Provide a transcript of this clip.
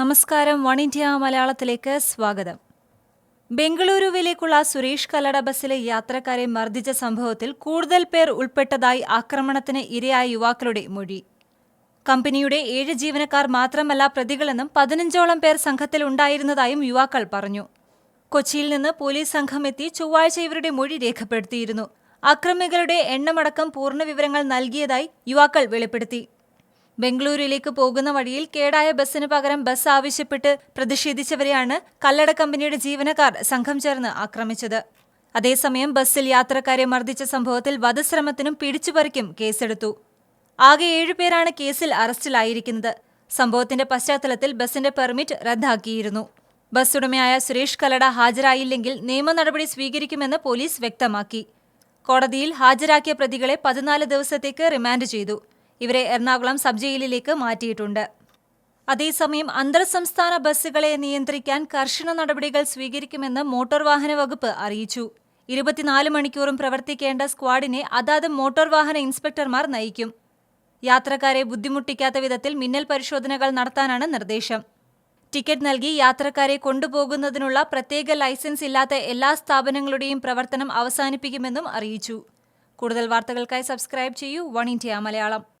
നമസ്കാരം one India മലയാളത്തിലേക്ക് സ്വാഗതം. ബംഗളൂരുവിലേക്കുള്ള സുരേഷ് കല്ലട ബസ്സിലെ യാത്രക്കാരെ മർദ്ദിച്ച സംഭവത്തിൽ കൂടുതൽ പേർ ഉൾപ്പെട്ടതായി ആക്രമണത്തിന് ഇരയായ യുവാക്കളുടെ മൊഴി. കമ്പനിയുടെ ഏഴ് ജീവനക്കാർ മാത്രമല്ല പ്രതികളെന്നും പതിനഞ്ചോളം പേർ സംഘത്തിൽ ഉണ്ടായിരുന്നതായും യുവാക്കൾ പറഞ്ഞു. കൊച്ചിയിൽ നിന്ന് പോലീസ് സംഘം എത്തി ചൊവ്വാഴ്ച ഇവരുടെ മൊഴി രേഖപ്പെടുത്തിയിരുന്നു. അക്രമികളുടെ എണ്ണമടക്കം പൂർണ വിവരങ്ങൾ നൽകിയതായി യുവാക്കൾ വെളിപ്പെടുത്തി. ബംഗളൂരുവിലേക്ക് പോകുന്ന വഴിയിൽ കേടായ ബസ്സിന് പകരം ബസ് ആവശ്യപ്പെട്ട് പ്രതിഷേധിച്ചവരെയാണ് കല്ലട കമ്പനിയുടെ ജീവനക്കാർ സംഘം ചേർന്ന് ആക്രമിച്ചത്. അതേസമയം ബസ്സിൽ യാത്രക്കാരെ മർദ്ദിച്ച സംഭവത്തിൽ വധശ്രമത്തിനും പിടിച്ചുപറിക്കും കേസെടുത്തു. ആകെ ഏഴുപേരാണ് കേസിൽ അറസ്റ്റിലായിരിക്കുന്നത്. സംഭവത്തിന്റെ പശ്ചാത്തലത്തിൽ ബസിന്റെ പെർമിറ്റ് റദ്ദാക്കിയിരുന്നു. ബസ് ഉടമയായ സുരേഷ് കല്ലട ഹാജരായില്ലെങ്കിൽ നിയമ നടപടി സ്വീകരിക്കുമെന്ന് പോലീസ് വ്യക്തമാക്കി. കോടതിയിൽ ഹാജരാക്കിയ പ്രതികളെ പതിനാല് ദിവസത്തേക്ക് റിമാൻഡ് ചെയ്തു. ഇവരെ എറണാകുളം സബ് ജയിലിലേക്ക് മാറ്റിയിട്ടുണ്ട്. അതേസമയം അന്തർ സംസ്ഥാന ബസ്സുകളെ നിയന്ത്രിക്കാൻ കർശന നടപടികൾ സ്വീകരിക്കുമെന്ന് മോട്ടോർ വാഹന വകുപ്പ് അറിയിച്ചു. ഇരുപത്തിനാല് മണിക്കൂറും പ്രവർത്തിക്കേണ്ട സ്ക്വാഡിനെ അതാത് മോട്ടോർ വാഹന ഇൻസ്പെക്ടർമാർ നയിക്കും. യാത്രക്കാരെ ബുദ്ധിമുട്ടിക്കാത്ത വിധത്തിൽ മിന്നൽ പരിശോധനകൾ നടത്താനാണ് നിർദ്ദേശം. ടിക്കറ്റ് നൽകി യാത്രക്കാരെ കൊണ്ടുപോകുന്നതിനുള്ള പ്രത്യേക ലൈസൻസ് ഇല്ലാത്ത എല്ലാ സ്ഥാപനങ്ങളുടെയും പ്രവർത്തനം അവസാനിപ്പിക്കുമെന്നും അറിയിച്ചു. കൂടുതൽ വാർത്തകൾക്കായി സബ്സ്ക്രൈബ് ചെയ്യൂ വൺ ഇന്ത്യ മലയാളം.